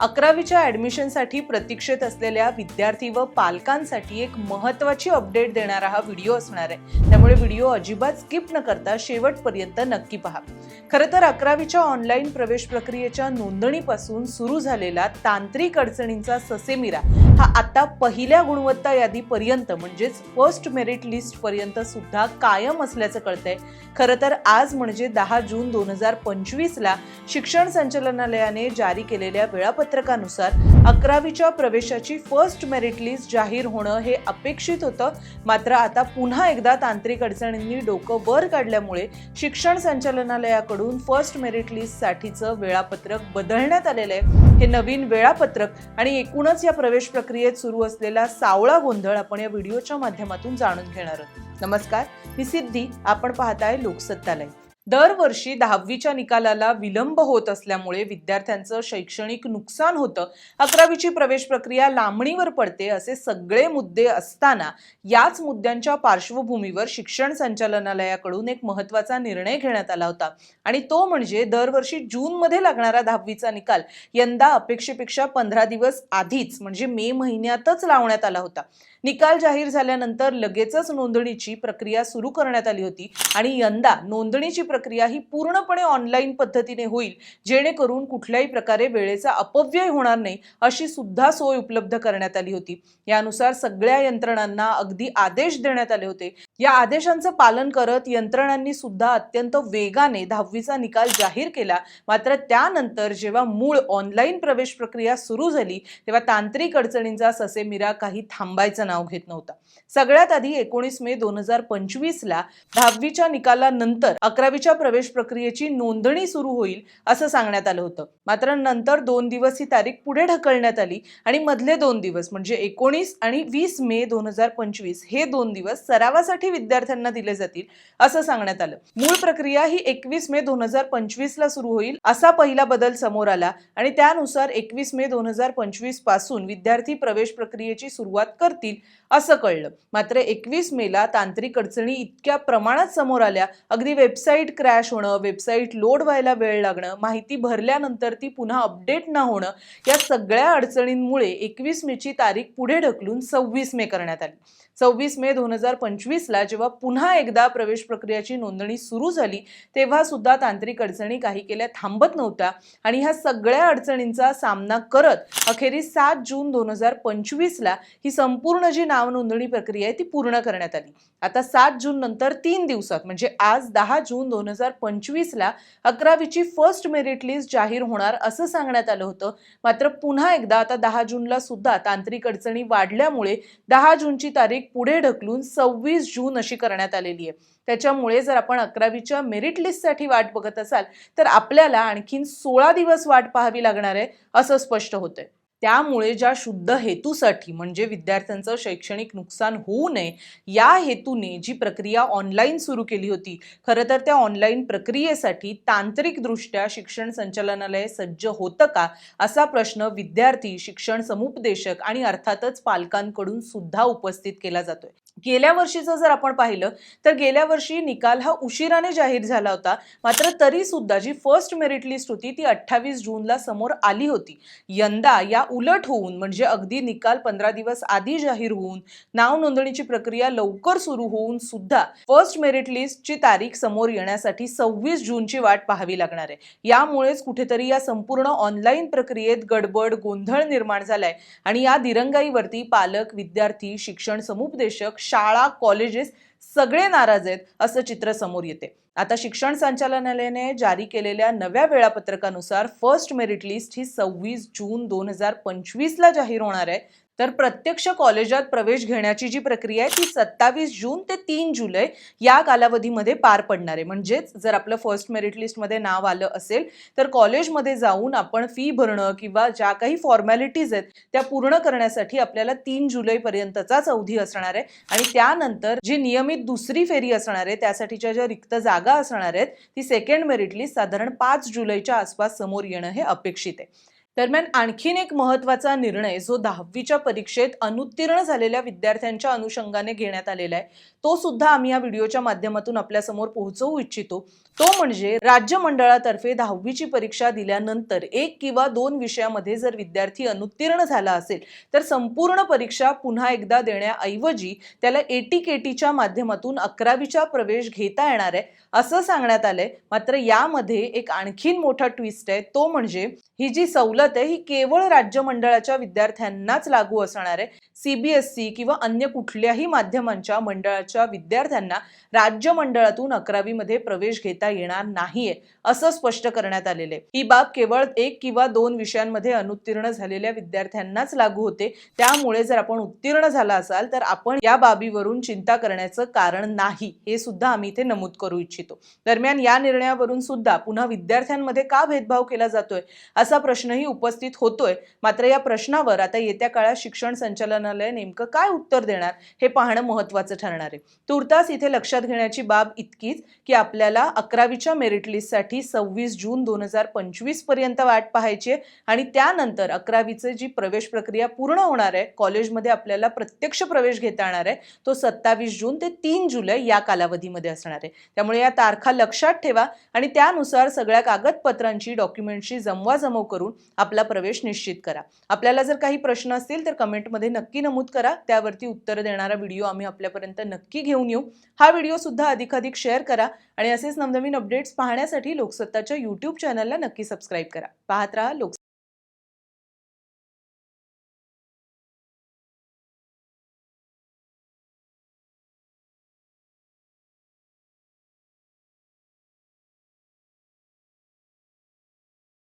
अकरावीच्या ॲडमिशनसाठी प्रतीक्षेत असलेल्या विद्यार्थी व पालकांसाठी एक महत्त्वाची अपडेट देणारा हा व्हिडिओ असणार आहे. त्यामुळे व्हिडिओ अजिबात स्किप न करता शेवटपर्यंत नक्की पहा. खरं तर अकरावीच्या ऑनलाईन प्रवेश प्रक्रियेच्या नोंदणीपासून सुरू झालेला तांत्रिक अडचणींचा ससेमिरा हा आता पहिल्या गुणवत्ता यादीपर्यंत म्हणजेच फर्स्ट मेरिट लिस्टपर्यंत सुद्धा कायम असल्याचं कळतंय. खरं तर आज म्हणजे दहा जून दोन हजार पंचवीसला शिक्षण संचालनालयाने जारी केलेल्या वेळापत्रकानुसार अकरावीच्या प्रवेशाची फर्स्ट मेरिट लिस्ट जाहीर होणं हे अपेक्षित होतं. मात्र आता पुन्हा एकदा तांत्रिक अडचणींनी डोकं वर काढल्यामुळे शिक्षण संचालनालयाकडून फर्स्ट मेरिट लिस्टसाठीचं वेळापत्रक बदलण्यात आलेलं आहे. हे नवीन वेळापत्रक आणि एकूणच या प्रवेश प्रक्रियेत सुरू असलेला सावळा गोंधळ आपण या व्हिडिओच्या माध्यमातून जाणून घेणार आहोत. नमस्कार मी सिद्धी. आपण पाहताय लोकसत्तालय. दरवर्षी दहावीच्या निकालाला विलंब होत असल्यामुळे विद्यार्थ्यांचं शैक्षणिक नुकसान होतं. अकरावीची प्रवेश प्रक्रिया लांबणीवर पडते असे सगळे मुद्दे असताना याच मुद्द्यांच्या पार्श्वभूमीवर शिक्षण संचालनालयाकडून एक महत्त्वाचा निर्णय घेण्यात आला होता. आणि तो म्हणजे दरवर्षी जूनमध्ये लागणारा दहावीचा निकाल यंदा अपेक्षेपेक्षा पंधरा दिवस आधीच म्हणजे मे महिन्यातच लावण्यात आला होता. निकाल जाहीर झाल्यानंतर लगेचच नोंदणीची प्रक्रिया सुरू करण्यात आली होती आणि यंदा नोंदणीची प्रक्रिया ही पूर्णपणे ऑनलाईन पद्धतीने होईल. जेणेकरून कुठल्याही प्रकारे वेळेचा अपव्यय होणार नाही अशी सुद्धा सोय उपलब्ध करण्यात आली होती. यानुसार सगळ्या यंत्रणांना अगदी आदेश देण्यात आले होते. या आदेशांचं पालन करत यंत्रणांनी सुद्धा अत्यंत वेगाने दहावीचा निकाल जाहीर केला. मात्र त्यानंतर जेव्हा मूळ ऑनलाईन प्रवेश प्रक्रिया सुरू झाली तेव्हा तांत्रिक अडचणींचा ससेमिरा काही थांबायचं नाव घेत नव्हता. सगळ्यात आधी एकोणीस मे दोन हजार पंचवीसला दहावीच्या निकालानंतर अकरावीच्या प्रवेश प्रक्रियेची नोंदणी सुरू होईल असं सांगण्यात आलं होतं. मात्र नंतर दोन दिवस ही तारीख पुढे ढकलण्यात आली आणि मधले दोन दिवस म्हणजे एकोणीस आणि वीस मे दोन हजार पंचवीस हे दोन दिवस सरावासाठी विद्यार्थ्यांना दिले जातील असं सांगण्यात आलं. मूळ प्रक्रिया ही एकवीस मे दोन हजार पंचवीस ला सुरू होईल असा पहिला बदल समोर आला आणि त्यानुसार एकवीस मे दोन हजार पंचवीसपासून विद्यार्थी प्रवेश प्रक्रियेची सुरुवात करतील असं कळलं. मात्र एकवीस मेला तांत्रिक अडचणी इतक्या प्रमाणात समोर आल्या अगदी वेबसाईट क्रॅश होणं वेबसाईट लोड व्हायला वेळ लागणं माहिती भरल्यानंतर ती पुन्हा अपडेट न होणं या सगळ्या अडचणींमुळे एकवीस मेची तारीख पुढे ढकलून सव्वीस मे करण्यात आली. सव्वीस मे दोन हजार पंचवीसला जेव्हा पुन्हा एकदा प्रवेश प्रक्रियाची नोंदणी सुरू झाली तेव्हा सुद्धा तांत्रिक अडचणी काही केल्या थांबत नव्हत्या आणि ह्या सगळ्या अडचणींचा सामना करत अखेरीस सात जून दोन हजार पंचवीसला ही संपूर्ण जी नाव नोंदणी प्रक्रिया आहे ती पूर्ण करण्यात आली. आता सात जून नंतर तीन दिवसात म्हणजे आज दहा जून दोन हजार पंचवीसला अकरावीची फर्स्ट मेरिट लिस्ट जाहीर होणार असं सांगण्यात आलं होतं. मात्र पुन्हा एकदा आता दहा जूनला सुद्धा तांत्रिक अडचणी वाढल्यामुळे दहा जूनची तारीख पुढे ढकलून सव्वीस जून अशी करण्यात आलेली आहे. त्याच्यामुळे जर आपण अकरावीच्या मेरिट लिस्टसाठी वाट बघत असाल तर आपल्याला आणखीन सोळा दिवस वाट पाहावी लागणार आहे असं स्पष्ट होतंय. त्यामुळे ज्या शुद्ध हेतूसाठी म्हणजे विद्यार्थ्यांचं शैक्षणिक नुकसान होऊ नये या हेतूने जी प्रक्रिया ऑनलाईन सुरू केली होती खरं तर त्या ऑनलाईन प्रक्रियेसाठी तांत्रिकदृष्ट्या शिक्षण संचालनालय सज्ज होतं का असा प्रश्न विद्यार्थी शिक्षण समुपदेशक आणि अर्थातच पालकांकडून सुद्धा उपस्थित केला जातोय. गेल्या वर्षीचं जर आपण पाहिलं तर गेल्या वर्षी निकाल हा उशिराने जाहीर झाला होता मात्र तरी सुद्धा जी फर्स्ट मेरिट लिस्ट होती ती अठ्ठावीस जूनला समोर आली होती. यंदा या उलट होऊन म्हणजे अगदी निकाल पंधरा दिवस आधी जाहीर होऊन नाव नोंदणीची प्रक्रिया लवकर सुरू होऊन सुद्धा फर्स्ट मेरिट लिस्टची तारीख समोर येण्यासाठी सव्वीस जूनची वाट पाहावी लागणार आहे. यामुळेच कुठेतरी या संपूर्ण ऑनलाईन प्रक्रियेत गडबड गोंधळ निर्माण झालाय. आणि या दिरंगाईवरती पालक विद्यार्थी शिक्षण समुपदेशक शाळा कॉलेजेस सगळे नाराज आहेत असं चित्र समोर येते. आता शिक्षण संचालनालयाने जारी केलेल्या नव्या वेळापत्रकानुसार फर्स्ट मेरिट लिस्ट ही सव्वीस जून दोन हजार पंचवीसला जाहीर होणार आहे. तर प्रत्यक्ष कॉलेजात प्रवेश घेण्याची जी प्रक्रिया आहे ती सत्तावीस जून ते तीन जुलै या कालावधीमध्ये पार पडणार आहे. म्हणजेच जर आपलं फर्स्ट मेरिट लिस्टमध्ये नाव आलं असेल तर कॉलेजमध्ये जाऊन आपण फी भरणं किंवा ज्या काही फॉर्मॅलिटीज आहेत त्या पूर्ण करण्यासाठी आपल्याला तीन जुलैपर्यंतचाच अवधी असणार आहे. आणि त्यानंतर जी नियमित दुसरी फेरी असणार आहे त्यासाठीच्या ज्या रिक्त जागा असणार आहेत. ती सेकंड मेरिट लिस्ट साधारण पाच जुलैच्या आसपास समोर येणं हे अपेक्षित आहे. दरम्यान आणखीन एक महत्त्वाचा निर्णय जो दहावीच्या परीक्षेत अनुत्तीर्ण झालेल्या विद्यार्थ्यांच्या अनुषंगाने घेण्यात आलेला आहे तो सुद्धा आम्ही या व्हिडिओच्या माध्यमातून आपल्यासमोर पोहोचवू इच्छितो. तो म्हणजे राज्य मंडळातर्फे दहावीची परीक्षा दिल्यानंतर एक किंवा दोन विषयामध्ये जर विद्यार्थी अनुत्तीर्ण झाला असेल तर संपूर्ण परीक्षा पुन्हा एकदा देण्याऐवजी त्याला एटी केटीच्या माध्यमातून अकरावीचा प्रवेश घेता येणार आहे असं सांगण्यात आलंय. मात्र यामध्ये एक आणखीन मोठा ट्विस्ट आहे तो म्हणजे ही जी सवलत आहे ही केवळ राज्य मंडळाच्या विद्यार्थ्यांनाच लागू असणार आहे. सीबीएसई किंवा अन्य कुठल्याही माध्यमांच्या मंडळाच्या विद्यार्थ्यांना राज्य मंडळातून अकरावीमध्ये प्रवेश घेता येणार नाहीये असं स्पष्ट करण्यात आलेले. ही बाब केवळ एक किंवा दोन विषयांमध्ये अनुत्तीर्ण झालेल्या विद्यार्थ्यांनाच लागू होते. त्यामुळे जर आपण उत्तीर्ण झाला असाल तर आपण या बाबीवरून चिंता करण्याचं कारण नाही हे सुद्धा आम्ही इथे नमूद करू इच्छितो. दरम्यान या निर्णयावरून सुद्धा पुन्हा विद्यार्थ्यांमध्ये का भेदभाव केला जातोय असा प्रश्नही उपस्थित होतोय. मात्र या प्रश्नावर आता येत्या काळात शिक्षण संचालनालय नेमकं काय उत्तर देणार हे पाहणं महत्वाचं ठरणार आहे. तुर्तास इथे लक्षात घेण्याची बाब इतकीच की आपल्याला अकरावीच्या मेरिट लिस्टसाठी सव्वीस जून दोन हजार पंचवीसपर्यंत वाट पाहायची आहे आणि त्यानंतर अकरावीचे जी प्रवेश प्रक्रिया पूर्ण होणार आहे कॉलेजमध्ये आपल्याला प्रत्यक्ष प्रवेश घेता येणार आहे तो सत्तावीस जून ते तीन जुलै या कालावधीमध्ये असणार आहे. त्यामुळे या तारखा लक्षात ठेवा आणि त्यानुसार सगळ्या कागदपत्रांची डॉक्युमेंटची जमवाजमव करून आपला प्रवेश निश्चित करा. आपल्याला जर काही प्रश्न असतील तर कमेंटमध्ये नक्की नमूद करा. त्यावरती उत्तर देणारा व्हिडिओ आम्ही आपल्यापर्यंत नक्की घेऊन येऊ. हा व्हिडिओ सुद्धा अधिकाधिक शेअर करा आणि असेच नवनवीन अपडेट्स पाहण्यासाठी लोकसत्ताच्या यूट्यूब चॅनलला नक्की सबस्क्राईब करा. पाहत राहा लोक